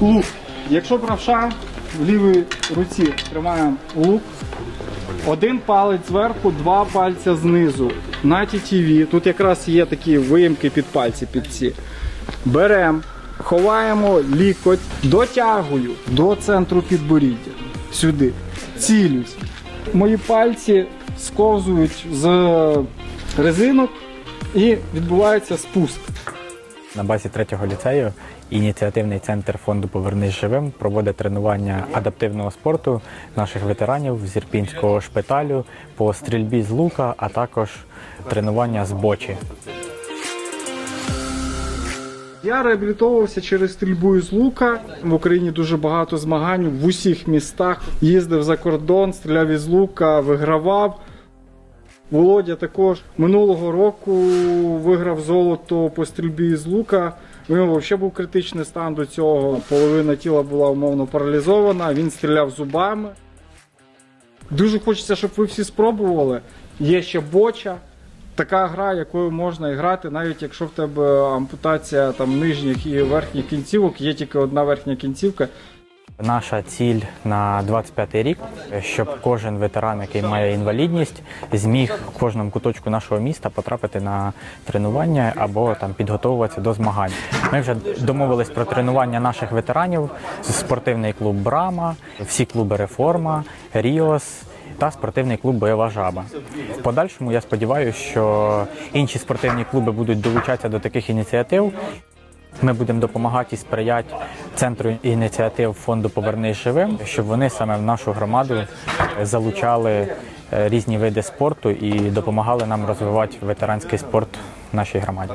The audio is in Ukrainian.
Лук. Якщо правша, в лівій руці тримаємо лук. Один палець зверху, два пальця знизу. На тітіві. Тут якраз є такі виїмки під пальці під ці. Беремо, ховаємо лікоть, дотягую до центру підборіддя. Сюди. Цілюсь. Мої пальці сковзують з резинок і відбувається спуск. На базі третього ліцею ініціативний центр фонду Повернись живим проводить тренування адаптивного спорту наших ветеранів з Ірпінського шпиталю по стрільбі з лука, а також тренування з бочі. Я реабілітовувався через стрільбу із лука. В Україні дуже багато змагань в усіх містах. Їздив за кордон, стріляв із лука, вигравав. Володя також минулого року виграв золото по стрільбі з лука. У нього взагалі був критичний стан до цього. Половина тіла була умовно паралізована. Він стріляв зубами. Дуже хочеться, щоб ви всі спробували. Є ще боча. Така гра, якою можна грати, навіть якщо в тебе ампутація там нижніх і верхніх кінцівок, є тільки одна верхня кінцівка. Наша ціль на 25-й рік, щоб кожен ветеран, який має інвалідність, зміг в кожному куточку нашого міста потрапити на тренування або там підготовуватися до змагань. Ми вже домовились про тренування наших ветеранів. Спортивний клуб Брама, всі клуби Реформа, Ріос. Та спортивний клуб Бойова жаба. В подальшому я сподіваюся, що інші спортивні клуби будуть долучатися до таких ініціатив. Ми будемо допомагати і сприяти центру ініціатив фонду Повернись живим, щоб вони саме в нашу громаду залучали е, різні види спорту і допомагали нам розвивати ветеранський спорт в нашій громаді.